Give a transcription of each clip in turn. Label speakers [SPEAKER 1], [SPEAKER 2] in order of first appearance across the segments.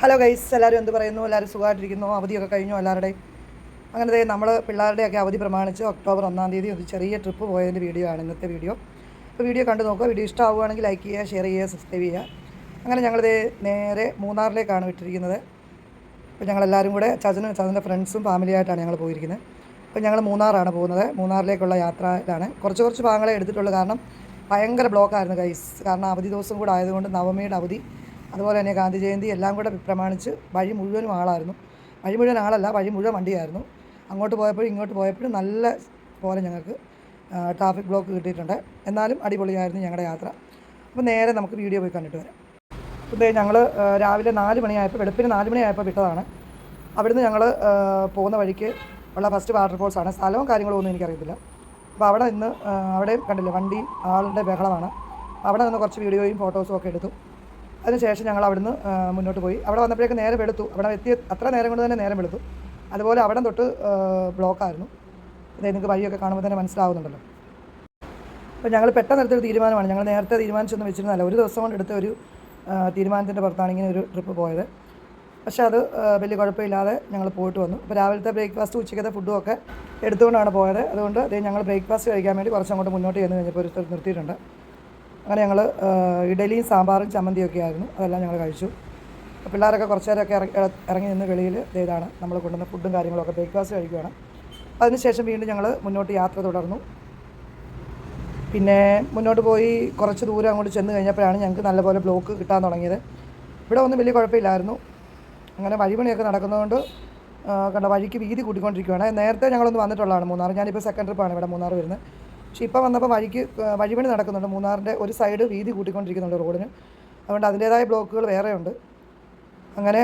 [SPEAKER 1] Hello guys എല്ലാവരും എന്ത് പറയുന്നു? എല്ലാവരും സുഖമായിട്ടിരിക്കുന്നു. അവധിയൊക്കെ കഴിഞ്ഞു എല്ലാവരുടെയും. അങ്ങനത്തെ നമ്മൾ പിള്ളേരുടെയൊക്കെ അവധി പ്രമാണിച്ച് ഒക്ടോബർ ഒന്നാം തീയതി ഒരു ചെറിയ ട്രിപ്പ് പോയതിന്റെ വീഡിയോ ആണ് ഇന്നത്തെ വീഡിയോ അപ്പോൾ വീഡിയോ കണ്ടു നോക്കുക. വീഡിയോ ഇഷ്ടമാവുകയാണെങ്കിൽ ലൈക്ക് ചെയ്യുക ഷെയർ ചെയ്യുക സബ്സ്ക്രൈബ് ചെയ്യുക. അങ്ങനെ ഞങ്ങളിത് നേരെ മൂന്നാറിലേക്കാണ് വിട്ടിരിക്കുന്നത്. അപ്പോൾ ഞങ്ങളെല്ലാവരും കൂടെ ചതനും ചതന്റെ ഫ്രണ്ട്സും ഫാമിലിയായിട്ടാണ് ഞങ്ങൾ പോയിരിക്കുന്നത്. അപ്പോൾ ഞങ്ങൾ മൂന്നാറാണ് പോകുന്നത്. മൂന്നാറിലേക്കുള്ള യാത്രയിലാണ്. കുറച്ച് കുറച്ച് ഭാഗങ്ങളെ എടുത്തിട്ടുള്ളൂ. കാരണം ഭയങ്കര ബ്ലോക്കായിരുന്നു ഗൈസ് കാരണം അവധി ദിവസം കൂടെ ആയതുകൊണ്ട് നവമിയുടെ അവധി അതുപോലെ തന്നെ ഗാന്ധി ജയന്തി എല്ലാം കൂടെ പ്രമാണിച്ച് വഴി മുഴുവനും ആളായിരുന്നു. വഴി മുഴുവൻ ആളല്ല വഴി മുഴുവൻ വണ്ടിയായിരുന്നു. അങ്ങോട്ട് പോയപ്പോഴും ഇങ്ങോട്ട് പോയപ്പോഴും നല്ല പോലെ ഞങ്ങൾക്ക് ട്രാഫിക് ബ്ലോക്ക് കിട്ടിയിട്ടുണ്ട്. എന്നാലും അടിപൊളിയായിരുന്നു ഞങ്ങളുടെ യാത്ര. അപ്പോൾ നേരെ നമുക്ക് വീഡിയോ പോയി കണ്ടിട്ട് വരാം. ഇതേ ഞങ്ങൾ രാവിലെ നാല് മണിയായപ്പോൾ വെളുപ്പിന് നാല് മണിയായപ്പോൾ വിട്ടതാണ്. അവിടുന്ന് ഞങ്ങൾ പോകുന്ന വഴിക്ക് ഉള്ള ഫസ്റ്റ് വാട്ടർഫോൾസാണ് സ്ഥലവും കാര്യങ്ങളും ഒന്നും എനിക്കറിയത്തില്ല. അപ്പോൾ അവിടെ നിന്ന് അവിടെയും കണ്ടില്ല വണ്ടി ആളുടെ ബഹളമാണ്. അവിടെ നിന്ന് കുറച്ച് വീഡിയോയും ഫോട്ടോസും ഒക്കെ എടുത്തു. അതിനുശേഷം ഞങ്ങൾ അവിടുന്ന് മുന്നോട്ട് പോയി. അവിടെ വന്നപ്പോഴേക്ക് നേരം എടുത്തു അവിടെ എത്തിയ അത്ര നേരം കൊണ്ട് തന്നെ നേരം എടുത്തു അതുപോലെ അവിടെ തൊട്ട് ബ്ലോക്കായിരുന്നു. അതായത് നിങ്ങൾക്ക് വഴിയൊക്കെ കാണുമ്പോൾ തന്നെ മനസ്സിലാവുന്നുണ്ടല്ലോ. അപ്പോൾ ഞങ്ങൾ പെട്ടെന്ന് എടുത്തൊരു തീരുമാനമാണ്. ഞങ്ങൾ നേരത്തെ തീരുമാനിച്ചൊന്നും വെച്ചിരുന്നല്ല ഒരു ദിവസം കൊണ്ട് എടുത്ത ഒരു തീരുമാനത്തിന്റെ പുറത്താണ് ഇങ്ങനെ ഒരു ട്രിപ്പ് പോയത്. പക്ഷേ അത് വലിയ കുഴപ്പമില്ലാതെ ഞങ്ങൾ പോയിട്ട് വന്നു. അപ്പോൾ രാവിലത്തെ ബ്രേക്ക്ഫാസ്റ്റ് ഉച്ചയ്ക്കത്തെ ഫുഡും ഒക്കെ എടുത്തുകൊണ്ടാണ് പോയത്. അതുകൊണ്ട് അതേ ഞങ്ങൾ ബ്രേക്ക്ഫാസ്റ്റ് കഴിക്കാൻ വേണ്ടി കുറച്ച് അങ്ങോട്ട് മുന്നോട്ട് ചെന്ന് കഴിഞ്ഞപ്പോൾ ഒരു നിർത്തിയിട്ടുണ്ട്. അങ്ങനെ ഞങ്ങൾ ഇഡലിയും സാമ്പാറും ചമ്മന്തിയൊക്കെ ആയിരുന്നു. അതെല്ലാം ഞങ്ങൾ കഴിച്ചു. പിള്ളേരൊക്കെ കുറച്ച് നേരമൊക്കെ ഇറങ്ങി ഇറങ്ങി നിന്ന് വെളിയിൽ ഇതാണ് നമ്മൾ കൊണ്ടുവന്ന ഫുഡും കാര്യങ്ങളൊക്കെ ബ്രേക്ക്ഫാസ്റ്റ് കഴിക്കുകയാണ് അതിനുശേഷം വീണ്ടും ഞങ്ങൾ മുന്നോട്ട് യാത്ര തുടർന്നു. പിന്നെ മുന്നോട്ട് പോയി കുറച്ച് ദൂരം അങ്ങോട്ട് ചെന്ന് കഴിഞ്ഞപ്പോഴാണ് ഞങ്ങൾക്ക് നല്ലപോലെ ബ്ലോക്ക് കിട്ടാൻ തുടങ്ങിയത്. ഇവിടെ ഒന്നും വലിയ കുഴപ്പമില്ലായിരുന്നു. അങ്ങനെ വഴിപണിയൊക്കെ നടക്കുന്നതുകൊണ്ട് കണ്ട വഴിക്ക് വീതി കൂട്ടിക്കൊണ്ടിരിക്കുകയാണ് നേരത്തെ ഞങ്ങളൊന്ന് വന്നിട്ടുള്ളതാണ് മൂന്നാർ ഞാനിപ്പോൾ സെക്കൻഡ് ട്രിപ്പാണ് ഇവിടെ മൂന്നാർ വരുന്നത്. പക്ഷേ ഇപ്പോൾ വന്നപ്പോൾ വഴിക്ക് വഴിപണി നടക്കുന്നുണ്ട്. മൂന്നാറിന്റെ ഒരു സൈഡ് വീതി കൂട്ടിക്കൊണ്ടിരിക്കുന്നുണ്ട് റോഡിന്. അതുകൊണ്ട് അതിന്റേതായ ബ്ലോക്കുകൾ വേറെയുണ്ട്. അങ്ങനെ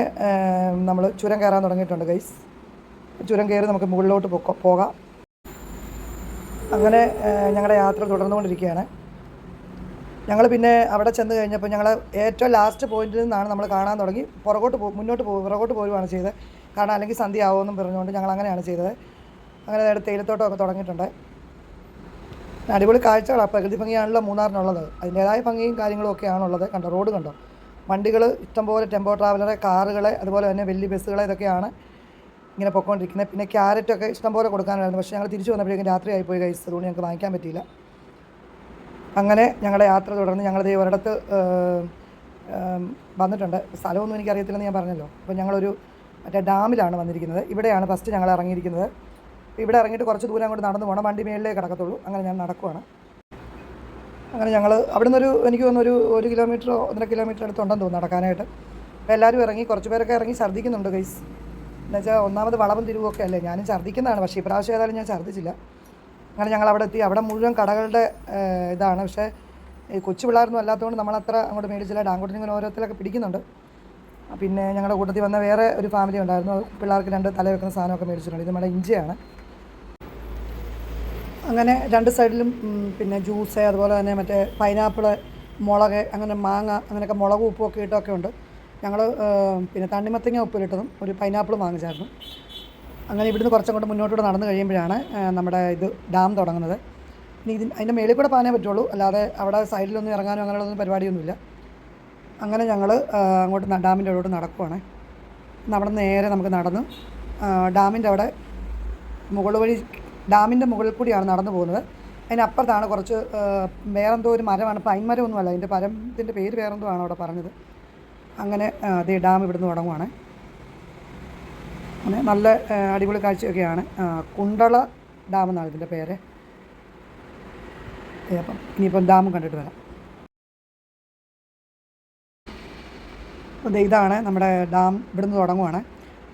[SPEAKER 1] നമ്മൾ ചുരം കയറാൻ തുടങ്ങിയിട്ടുണ്ട് ഗൈസ്. ചുരം കയറി നമുക്ക് മുകളിലോട്ട് പോകാം. അങ്ങനെ ഞങ്ങളുടെ യാത്ര തുടർന്നുകൊണ്ടിരിക്കുകയാണ്. ഞങ്ങൾ പിന്നെ അവിടെ ചെന്ന് കഴിഞ്ഞപ്പോൾ ഞങ്ങൾ ഏറ്റവും ലാസ്റ്റ് പോയിന്റിൽ നിന്നാണ് നമ്മൾ കാണാൻ തുടങ്ങി. പുറകോട്ട് പോ മുന്നോട്ട് പോകും പുറകോട്ട് പോരുവാണ് ചെയ്തത്. കാരണം അല്ലെങ്കിൽ സന്ധ്യ ആവുമെന്നും പറഞ്ഞുകൊണ്ട് ഞങ്ങൾ അങ്ങനെയാണ് ചെയ്തത്. അങ്ങനെ നേരത്തെ തേയിലത്തോട്ടമൊക്കെ തുടങ്ങിയിട്ടുണ്ട്. അടിപൊളി കാഴ്ചകളാണ് പ്രകൃതി ഭംഗിയാണല്ലോ മൂന്നാറിനുള്ളത്. അതിന്റേതായ ഭംഗിയും കാര്യങ്ങളും ഒക്കെയാണുള്ളത്. കണ്ടോ റോഡ് കണ്ടോ? വണ്ടികൾ ഇഷ്ടംപോലെ ടെമ്പോ ട്രാവലറെ കാറുകളെ അതുപോലെ തന്നെ വലിയ ബസ്സുകളെ ഇതൊക്കെയാണ് ഇങ്ങനെ പൊയ്ക്കൊണ്ടിരിക്കുന്നത് പിന്നെ ക്യാരറ്റൊക്കെ ഇഷ്ടംപോലെ കൊടുക്കാനായിരുന്നു പക്ഷേ ഞങ്ങൾ തിരിച്ചു വന്നപ്പോഴേക്കും രാത്രി ആയിപ്പോയി കഴിച്ച് അതുകൊണ്ട് ഞങ്ങൾക്ക് വാങ്ങിക്കാൻ പറ്റിയില്ല. അങ്ങനെ ഞങ്ങളുടെ യാത്ര തുടർന്ന് ഞങ്ങളിത് ഒരിടത്ത് വന്നിട്ടുണ്ട്. സ്ഥലമൊന്നും എനിക്കറിയത്തില്ലെന്ന് ഞാൻ പറഞ്ഞല്ലോ. അപ്പോൾ ഞങ്ങളൊരു മറ്റേ ഡാമിലാണ് വന്നിരിക്കുന്നത്. ഇവിടെയാണ് ഫസ്റ്റ് ഞങ്ങൾ ഇറങ്ങിയിരിക്കുന്നത്. ഇവിടെ ഇറങ്ങിയിട്ട് കുറച്ച് ദൂരം അങ്ങോട്ട് നടന്നു പോകണം വണ്ടി മേളിലേക്ക് കിടക്കത്തുള്ളൂ. അങ്ങനെ ഞാൻ നടക്കുവാണ്. അങ്ങനെ ഞങ്ങൾ അവിടെ നിന്നൊരു എനിക്ക് തോന്നുന്നു ഒരു ഒരു കിലോമീറ്ററോ ഒന്നര കിലോമീറ്റർ അടുത്തുണ്ടെന്ന് തോന്നുന്നു നടക്കാനായിട്ട്. അപ്പോൾ എല്ലാവരും ഇറങ്ങി കുറച്ച് പേരൊക്കെ ഇറങ്ങി ഛർദ്ദിക്കുന്നുണ്ട് ഗൈസ് എന്നുവെച്ചാൽ ഒന്നാമത് വളവും തിരിവൊക്കെ അല്ലേ? ഞാനും ഛർദ്ദിക്കുന്നതാണ്. പക്ഷേ ഇപ്രാവശ്യം ഏതായാലും ഞാൻ ഛർദ്ദിച്ചില്ല. അങ്ങനെ ഞങ്ങൾ അവിടെ എത്തി. അവിടെ മുഴുവൻ കടകളുടെ ഇതാണ്. പക്ഷേ ഈ കൊച്ചു പിള്ളേരൊന്നും അല്ലാത്തതുകൊണ്ട് നമ്മളത്ര അങ്ങോട്ട് മേടിച്ചില്ല. ഡാങ്കോട്ടിന് ഇങ്ങനെ ഓരോരുത്തരൊക്കെ പിടിക്കുന്നുണ്ട്. പിന്നെ ഞങ്ങളുടെ കൂട്ടത്തിൽ വന്ന വേറെ ഒരു ഫാമിലി ഉണ്ടായിരുന്നു. പിള്ളേർക്ക് രണ്ട് തല വെക്കുന്ന സാധനമൊക്കെ മേടിച്ചിട്ടുണ്ട്. ഇത് നമ്മുടെ ഇഞ്ചിയാണ്. അങ്ങനെ രണ്ട് സൈഡിലും പിന്നെ ജ്യൂസ് അതുപോലെ തന്നെ മറ്റേ പൈനാപ്പിൾ മുളക് അങ്ങനെ മാങ്ങ അങ്ങനെയൊക്കെ മുളക് ഉപ്പ് ഒക്കെ ഇട്ടൊക്കെ ഉണ്ട്. ഞങ്ങൾ പിന്നെ തണ്ണിമത്തങ്ങ ഉപ്പിലിട്ടതും ഒരു പൈനാപ്പിൾ വാങ്ങിച്ചായിരുന്നു. അങ്ങനെ ഇവിടുന്ന് കുറച്ചങ്ങോട്ട് മുന്നോട്ടൂടെ നടന്നു കഴിയുമ്പോഴാണ് നമ്മുടെ ഇത് ഡാം തുടങ്ങുന്നത്. ഇനി ഇതിന് അതിന്റെ മേളിൽ കൂടെ പാനേ പറ്റുള്ളൂ. അല്ലാതെ അവിടെ സൈഡിലൊന്നും ഇറങ്ങാനോ അങ്ങനെയുള്ളൊന്നും പരിപാടിയൊന്നുമില്ല. അങ്ങനെ ഞങ്ങൾ അങ്ങോട്ട് ഡാമിന്റെ അവിടോട്ട് നടക്കുവാണ്. അവിടെ നേരെ നമുക്ക് നടന്ന് ഡാമിന്റെ അവിടെ മുകൾ വഴി ഡാമിന്റെ മുകളിൽ കൂടിയാണ് നടന്നു പോകുന്നത്. അതിനപ്പുറത്താണ് കുറച്ച് വേറെന്തോ ഒരു മരമാണ്. പൈൻ മരമൊന്നുമല്ല അതിന്റെ പരത്തിന്റെ പേര് വേറെന്തോ ആണ് അവിടെ പറഞ്ഞത്. അങ്ങനെ അതേ ഡാം ഇവിടുന്ന് തുടങ്ങുവാണ്. അങ്ങനെ നല്ല അടിപൊളി കാഴ്ചയൊക്കെയാണ്. കുണ്ടള ഡാം എന്നാണ് ഇതിന്റെ പേര്. അപ്പം ഇനിയിപ്പം ഡാം കണ്ടിട്ട് വരാം. അപ്പോൾ ഇതാണ് നമ്മുടെ ഡാം ഇവിടുന്ന് തുടങ്ങുവാണ്.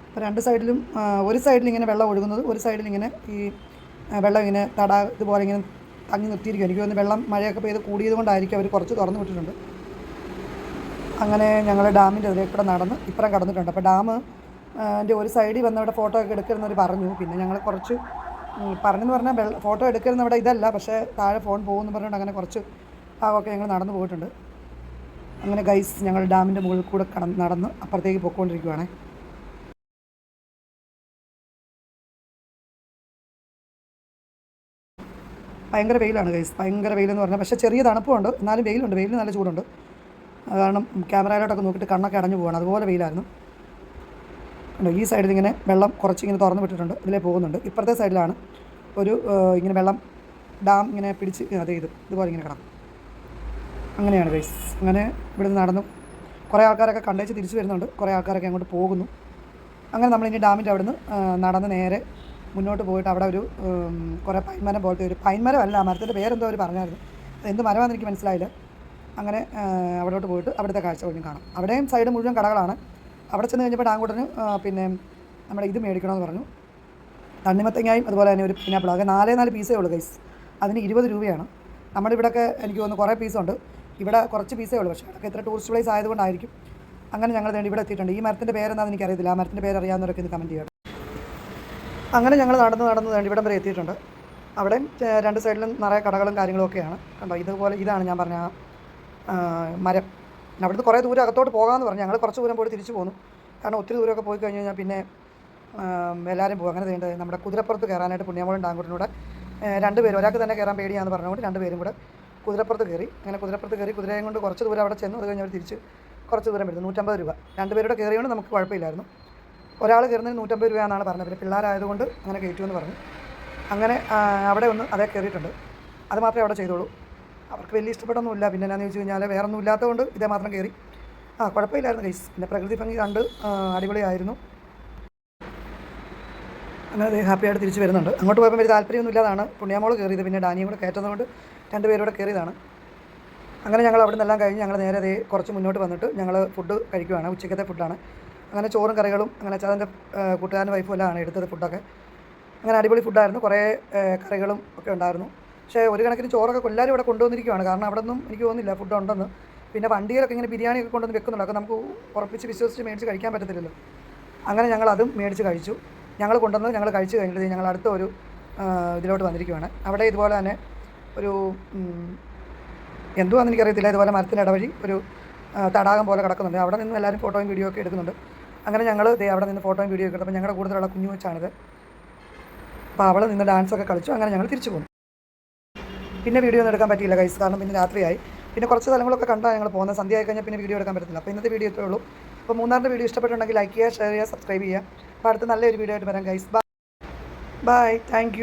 [SPEAKER 1] അപ്പോൾ രണ്ട് സൈഡിലും ഒരു സൈഡിൽ ഇങ്ങനെ വെള്ളം ഒഴുകുന്നത് ഒരു സൈഡിൽ ഇങ്ങനെ ഈ വെള്ളം ഇങ്ങനെ തടാ ഇതുപോലെ ഇങ്ങനെ തങ്ങി നിർത്തിയിരിക്കും. എനിക്ക് തോന്നുന്നു വെള്ളം മഴയൊക്കെ പെയ്ത് കൂടിയത് കൊണ്ടായിരിക്കും അവർ കുറച്ച് തുറന്നു വിട്ടിട്ടുണ്ട്. അങ്ങനെ ഞങ്ങൾ ഡാമിന്റെ അതിലേക്ക് കൂടെ നടന്ന് ഇപ്പുറം കടന്നിട്ടുണ്ട്. അപ്പോൾ ഡാം എന്റെ ഒരു സൈഡിൽ വന്ന് അവിടെ ഫോട്ടോ ഒക്കെ എടുക്കരുന്നവർ പറഞ്ഞു. പിന്നെ ഞങ്ങൾ കുറച്ച് പറഞ്ഞെന്ന് പറഞ്ഞാൽ വെള്ള ഫോട്ടോ എടുക്കരുന്ന അവിടെ ഇതല്ല. പക്ഷേ താഴെ ഫോൺ പോകുമെന്ന് പറഞ്ഞുകൊണ്ട് അങ്ങനെ കുറച്ച് ഭാഗമൊക്കെ ഞങ്ങൾ നടന്നു പോയിട്ടുണ്ട്. അങ്ങനെ ഗൈസ് ഞങ്ങൾ ഡാമിന്റെ മുകളിൽ കൂടെ കടന്ന് നടന്ന് അപ്പുറത്തേക്ക് പോയിക്കൊണ്ടിരിക്കുവാണ്. ഭയങ്കര വെയിലാണ് ഗൈസ് ഭയങ്കര വെയിലെന്ന് പറഞ്ഞാൽ പക്ഷേ ചെറിയ തണുപ്പുണ്ട്. എന്നാലും വെയിലുണ്ട്. വെയിലിന് നല്ല ചൂടുണ്ട്. കാരണം ക്യാമറയിലോട്ടൊക്കെ നോക്കിയിട്ട് കണ്ണൊക്കെ അടഞ്ഞു പോവാണ്. അതുപോലെ വെയിലായിരുന്നു. ഉണ്ടോ ഈ സൈഡിൽ ഇങ്ങനെ വെള്ളം കുറച്ചിങ്ങനെ തുറന്ന് വിട്ടിട്ടുണ്ട്. ഇതിലേ പോകുന്നുണ്ട്. ഇപ്പുറത്തെ സൈഡിലാണ് ഒരു ഇങ്ങനെ വെള്ളം ഡാം ഇങ്ങനെ പിടിച്ച് അത് ഇത് ഇതുപോലെ ഇങ്ങനെ കിടക്കും. അങ്ങനെയാണ് ഗൈസ് അങ്ങനെ ഇവിടുന്ന് നടന്നു. കുറേ ആൾക്കാരൊക്കെ കണ്ടേച്ച് തിരിച്ചു വരുന്നുണ്ട്. കുറേ ആൾക്കാരൊക്കെ അങ്ങോട്ട് പോകുന്നു. അങ്ങനെ നമ്മളിനി ഡാമിന്റെ അവിടുന്ന് നടന്ന് നേരെ മുന്നോട്ട് പോയിട്ട് അവിടെ ഒരു കുറേ പൈൻമരം പോലത്തെ ഒരു പൈൻമരം അല്ല മരത്തിന്റെ പേരെന്തോ അവർ പറഞ്ഞായിരുന്നു. എന്ത് മരമാണെന്ന് എനിക്ക് മനസ്സിലായില്ല. അങ്ങനെ അവിടോട്ട് പോയിട്ട് അവിടുത്തെ കാഴ്ച കഴിഞ്ഞ് കാണാം. അവിടെയും സൈഡ് മുഴുവൻ കടകളാണ്. അവിടെ ചെന്ന് കഴിഞ്ഞപ്പോൾ ഡാങ്കൂട്ടന് പിന്നെ നമ്മുടെ ഇത് മേടിക്കണമെന്ന് പറഞ്ഞു. തണ്ണിമത്തങ്ങായും അതുപോലെ തന്നെ ഒരു പൈനാപ്പിൾ അതൊക്കെ നാലേ നാല് പീസേ ഉള്ളൂ ഗൈസ് അതിന് ഇരുപത് രൂപയാണ്. നമ്മുടെ ഇവിടെയൊക്കെ എനിക്ക് തോന്നുന്നു കുറേ പീസുണ്ട് ഇവിടെ കുറച്ച് പീസേ ഉള്ളൂ. പക്ഷേ അതൊക്കെ ഇത്ര ടൂറിസ്റ്റ് പ്ലേസ് ആയതുകൊണ്ടായിരിക്കും. അങ്ങനെ ഞങ്ങൾ ഇവിടെ എത്തിയിട്ടുണ്ട്. ഈ മരത്തിന്റെ പേരെന്താണെന്ന് എനിക്കറിയത്തില്ല. ആ മരത്തിന്റെ പേര് അറിയാവുന്നവരൊക്കെ ഇത് കമന്റ് ചെയ്യണം അങ്ങനെ ഞങ്ങൾ നടന്ന് നടന്ന് വേണ്ടി ഇവിടം വരെ എത്തിയിട്ടുണ്ട്. അവിടെയും രണ്ട് സൈഡിലും നിറയെ കടകളും കാര്യങ്ങളും ഒക്കെയാണ്. കണ്ടോ ഇതുപോലെ ഇതാണ് ഞാൻ പറഞ്ഞ മരം. അവിടുന്ന് കുറേ ദൂരം അകത്തോട്ട് പോകാമെന്ന് പറഞ്ഞു. ഞങ്ങൾ കുറച്ച് ദൂരം പോയി തിരിച്ചു പോന്നു. കാരണം ഒത്തിരി ദൂരമൊക്കെ പോയി കഴിഞ്ഞ് കഴിഞ്ഞാൽ പിന്നെ എല്ലാവരും പോകും. അങ്ങനെ ചെയ്യേണ്ടത് നമ്മുടെ കുതിരപ്പുറത്ത് കയറാനായിട്ട് പുണ്യമോളും ഡാങ്കൂരിലൂടെ രണ്ട് പേര് ഒരാൾക്ക് തന്നെ കയറാൻ പേടിയാന്ന് പറഞ്ഞുകൊണ്ട് രണ്ട് പേരും കൂടെ കുതിരപ്പുറത്ത് കയറി. അങ്ങനെ കുതിരപ്പുറത്ത് കയറി കുതിരയും കൊണ്ട് കുറച്ച് ദൂരം അവിടെ ചെന്ന് അത് കഴിഞ്ഞ് അവർ തിരിച്ച് കുറച്ച് ദൂരം വരുന്നു. നൂറ്റമ്പത് രൂപ. രണ്ട് പേരുടെ കയറിയോണ്ട് നമുക്ക് കുഴപ്പമില്ലായിരുന്നു. ഒരാൾ കയറുന്നതിന് നൂറ്റമ്പത് രൂപയാണെന്നാണ് പറഞ്ഞത്. പിന്നെ പിള്ളേരായതുകൊണ്ട് അങ്ങനെ കയറ്റുമെന്ന് പറഞ്ഞു. അങ്ങനെ അവിടെ ഒന്ന് അതേ കയറിയിട്ടുണ്ട്. അത് മാത്രമേ അവിടെ ചെയ്തോളൂ അവർക്ക് വലിയ ഇഷ്ടപ്പെട്ടൊന്നുമില്ല. പിന്നെ എന്നാന്ന് ചോദിച്ചു കഴിഞ്ഞാൽ വേറെ ഒന്നും ഇല്ലാത്തതുകൊണ്ട് ഇതേ മാത്രം കയറി. ആ കുഴപ്പമില്ലായിരുന്നു കേസ് പിന്നെ പ്രകൃതി ഭംഗി കണ്ട് അടിപൊളിയായിരുന്നു. അങ്ങനെ അത് ഹാപ്പി ആയിട്ട് തിരിച്ച് വരുന്നുണ്ട്. അങ്ങോട്ട് പോയപ്പോൾ വലിയ താല്പര്യമൊന്നും ഇല്ലാതാണ് പുണ്യാമോൾ കയറിയത്. പിന്നെ ഡാനിയും കൂടെ കയറ്റുന്നതുകൊണ്ട് രണ്ട് കൂടെ കയറിയതാണ്. അങ്ങനെ ഞങ്ങൾ അവിടെ നിന്നെല്ലാം കഴിഞ്ഞ് ഞങ്ങൾ നേരെ അതേ കുറച്ച് മുന്നോട്ട് വന്നിട്ട് ഞങ്ങൾ ഫുഡ് കഴിക്കുവാണ്. ഉച്ചക്കത്തെ ഫുഡാണ് അങ്ങനെ ചോറും കറികളും അങ്ങനെ ചാതന്റെ കൂട്ടുകാരന്റെ വൈഫും എല്ലാം ആണ് എടുത്തത് ഫുഡൊക്കെ അങ്ങനെ അടിപൊളി ഫുഡായിരുന്നു കുറേ കറികളും ഒക്കെ ഉണ്ടായിരുന്നു. പക്ഷേ ഒരു കണക്കിന് ചോറൊക്കെ എല്ലാവരും ഇവിടെ കൊണ്ടുവന്നിരിക്കുകയാണ് കാരണം അവിടെ ഒന്നും എനിക്ക് തോന്നുന്നില്ല ഫുഡ് ഉണ്ടെന്ന്. പിന്നെ വണ്ടിയിലൊക്കെ ഇങ്ങനെ ബിരിയാണിയൊക്കെ കൊണ്ടുവന്ന് വെക്കുന്നുണ്ട്. അപ്പോൾ നമുക്ക് ഉറപ്പിച്ച് വിശ്വസിച്ച് മേടിച്ച് കഴിക്കാൻ പറ്റത്തില്ലല്ലോ. അങ്ങനെ ഞങ്ങൾ അതും മേടിച്ച് കഴിച്ചു. ഞങ്ങൾ കൊണ്ടുവന്ന് ഞങ്ങൾ കഴിച്ച് കഴിഞ്ഞിട്ട് ഞങ്ങൾ അടുത്ത ഒരു ഇതിലോട്ട് വന്നിരിക്കുവാണ്. അവിടെ ഇതുപോലെ തന്നെ ഒരു എന്തുവാണെന്ന് എനിക്കറിയത്തില്ല. ഇതുപോലെ മരത്തിന്റെ ഇടവഴി ഒരു തടാകം പോലെ കിടക്കുന്നുണ്ട്. അവിടെ നിന്ന് എല്ലാവരും ഫോട്ടോയും വീഡിയോ ഒക്കെ എടുക്കുന്നുണ്ട്. അങ്ങനെ ഞങ്ങൾ അവിടെ നിന്ന് ഫോട്ടോയും വീഡിയോ ഒക്കെ എടുത്തപ്പോൾ ഞങ്ങളുടെ കൂടുതലുള്ള കുഞ്ഞു വെച്ചാണിത് അപ്പോൾ അവൾ നിന്ന് ഡാൻസൊക്കെ കളിച്ചു. അങ്ങനെ ഞങ്ങൾ തിരിച്ചു പോന്നു. പിന്നെ വീഡിയോ ഒന്നും എടുക്കാൻ പറ്റിയില്ല കൈസ് കാരണം പിന്നെ രാത്രിയായി. പിന്നെ കുറച്ച് സ്ഥലങ്ങളൊക്കെ കണ്ടാണ് ഞങ്ങൾ പോകുന്നത്. സന്ധ്യ ആയി കഴിഞ്ഞാൽ പിന്നെ വീഡിയോ എടുക്കാൻ പറ്റത്തില്ല. അപ്പോൾ ഇന്നത്തെ വീഡിയോ ഇത്രേ ഉള്ളൂ. അപ്പോൾ മൂന്നാറിന്റെ വീഡിയോ ഇഷ്ടപ്പെട്ടുണ്ടെങ്കിൽ ലൈക്ക് ചെയ്യുക ഷെയർ ചെയ്യുക സബ്സ്ക്രൈബ് ചെയ്യുക. അപ്പോൾ അടുത്ത നല്ലൊരു വീഡിയോ ആയിട്ട് വരാം ഗൈസ് ബൈ ബൈ താങ്ക്